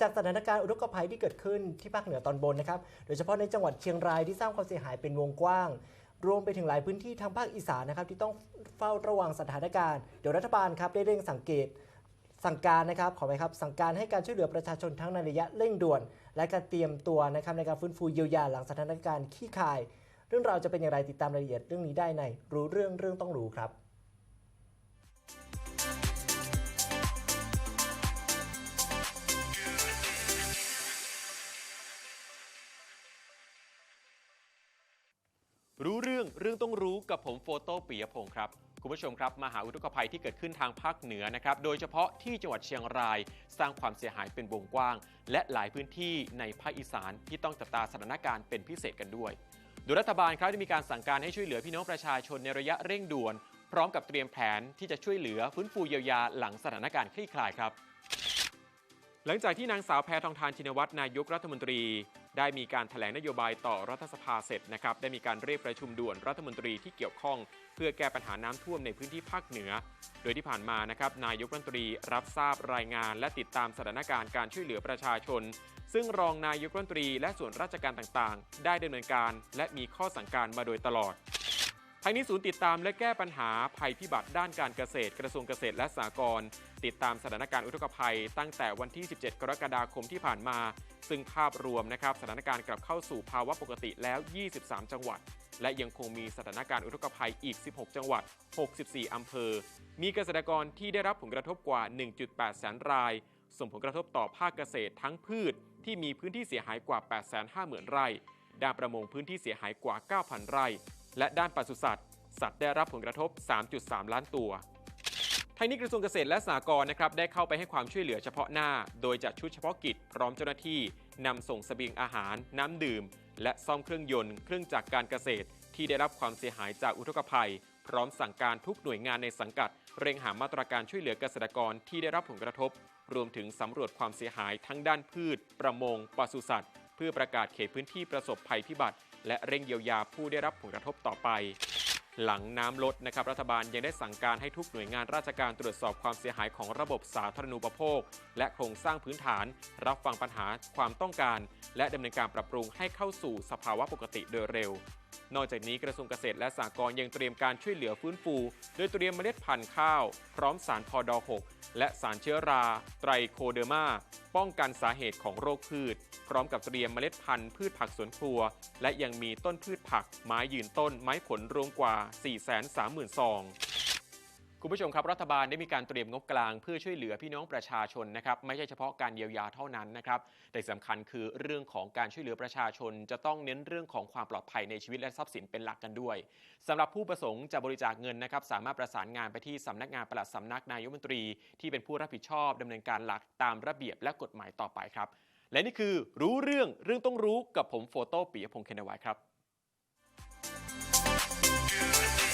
จากสถานการณ์อุทกภัยที่เกิดขึ้นที่ภาคเหนือตอนบนนะครับ โดยเฉพาะในจังหวัดเชียงรายที่สร้างความเสียหายเป็นวงกว้าง รวมไปถึงหลายพื้นที่ทางภาคอีสานนะครับที่ต้องเฝ้าระวังสถานการณ์ เดี๋ยวรัฐบาลครับได้เร่งสังเกต สั่งการนะครับขอไปครับสั่งการให้การช่วยเหลือประชาชนทั้งในระยะเร่งด่วน และการเตรียมตัวนะครับในการฟื้นฟูเยียวยาหลังสถานการณ์ขี้คาย เรื่องราวจะเป็นอย่างไรติดตามรายละเอียดเรื่องนี้ได้ในรู้เรื่องเรื่องต้องรู้ครับ รู้เรื่องเรื่องต้องรู้กับผมโฟโต้ปิยพงศ์ครับ คุณผู้ชมครับมหาอุทกภัยที่เกิดขึ้นทางภาคเหนือนะครับ โดยเฉพาะที่จังหวัดเชียงราย สร้างความเสียหายเป็นวงกว้าง และหลายพื้นที่ในภาคอีสานที่ต้องจับตาสถานการณ์เป็นพิเศษกันด้วย โดยรัฐบาลครับได้มีการสั่งการให้ช่วยเหลือพี่น้องประชาชนในระยะเร่งด่วน พร้อมกับเตรียมแผนที่จะช่วยเหลือฟื้นฟูเยียวยาหลังสถานการณ์คลี่คลายครับ หลังจากที่นางสาวแพทองทานชินวัตรนายกรัฐมนตรี ได้มีการแถลงนโยบายต่อรัฐสภาเสร็จนะครับ ได้มีการเรียกประชุมด่วนรัฐมนตรีที่เกี่ยวข้อง เพื่อแก้ปัญหาน้ำท่วมในพื้นที่ภาคเหนือ โดยที่ผ่านมานะครับนายกรัฐมนตรีรับทราบรายงาน และติดตามสถานการณ์การช่วยเหลือประชาชน ซึ่งรองนายกรัฐมนตรีและส่วนราชการต่างๆ ได้ดำเนินการ และมีข้อสั่งการมาโดยตลอด ทางนี้ศูนย์ติดตามและแก้ปัญหาภัยพิบัติด้านการเกษตร กระทรวงเกษตรและสหกรณ์ติดตามสถานการณ์อุทกภัย ตั้งแต่วันที่ 17 กรกฎาคมที่ผ่านมา ซึ่งภาพรวมนะครับสถานการณ์กลับเข้าสู่ภาวะปกติแล้ว 23 จังหวัด และยังคงมีสถานการณ์อุทกภัยอีก 16 จังหวัด 64 อำเภอ มีเกษตรกรที่ได้รับผลกระทบกว่า 1.8 แสนราย ส่งผลกระทบต่อภาคเกษตรทั้งพืช ที่มีพื้นที่เสียหายกว่า 850,000 ไร่ด้านประมงพื้นที่เสียหายกว่า 9,000 ไร่ และด้านปศุสัตว์ สัตว์ได้รับผลกระทบ 3.3 ล้านตัวทางนี้กระทรวงเกษตรและสหกรณ์นะครับได้เข้าไปให้ความช่วยเหลือเฉพาะหน้า โดยจัดชุดเฉพาะกิจพร้อมเจ้าหน้าที่นำส่งเสบียงอาหาร น้ำดื่ม และซ่อมเครื่องยนต์เครื่องจักรการเกษตร ที่ได้รับความเสียหายจากอุทกภัย พร้อมสั่งการทุกหน่วยงานในสังกัด เร่งหามาตรการช่วยเหลือเกษตรกรที่ได้รับผลกระทบ รวมถึงสำรวจความเสียหายทั้งด้านพืช ประมงปศุสัตว์ เพื่อประกาศเขตพื้นที่ประสบภัยพิบัติ และเร่งเยียวยาผู้ได้รับผลกระทบต่อไป หลังน้ำลดนะครับรัฐบาลยังได้สั่งการให้ทุกหน่วยงานราชการตรวจสอบความเสียหายของระบบสาธารณูปโภค และโครงสร้างพื้นฐาน รับฟังปัญหาความต้องการ และดำเนินการปรับปรุงให้เข้าสู่สภาวะปกติโดยเร็ว นอกจากนี้กระทรวงเกษตรและสหกรณ์ยังเตรียมการช่วยเหลือฟื้นฟู โดยเตรียมเมล็ดพันธุ์ข้าว พร้อมสารพอดอ6และสารเชื้อรา ไตรโคเดอร์มาป้องกันสาเหตุของโรคพืช พร้อมกับเตรียมเมล็ดพันธุ์พืชผักสวนครัว และยังมีต้นพืชผัก ไม้ยืนต้น ไม้ผลรวมกว่า430,000 ซอง คุณผู้ชมครับ รัฐบาลได้มีการเตรียมงบกลางเพื่อช่วยเหลือพี่น้องประชาชนนะครับไม่ใช่เฉพาะการเยียวยาเท่านั้นนะครับแต่สำคัญคือเรื่องของการช่วยเหลือประชาชน จะต้องเน้นเรื่องของความปลอดภัยในชีวิตและทรัพย์สินเป็นหลักกันด้วยสำหรับผู้ประสงค์จะบริจาคเงินนะครับสามารถประสานงานไปที่สำนักงานปลัดสำนักนายกรัฐมนตรี ที่เป็นผู้รับผิดชอบดำเนินการหลักตามระเบียบและกฎหมายต่อไปครับและนี่คือรู้เรื่องเรื่องต้องรู้กับผมโฟโต้ปิยพงษ์เคนวายครับ Do the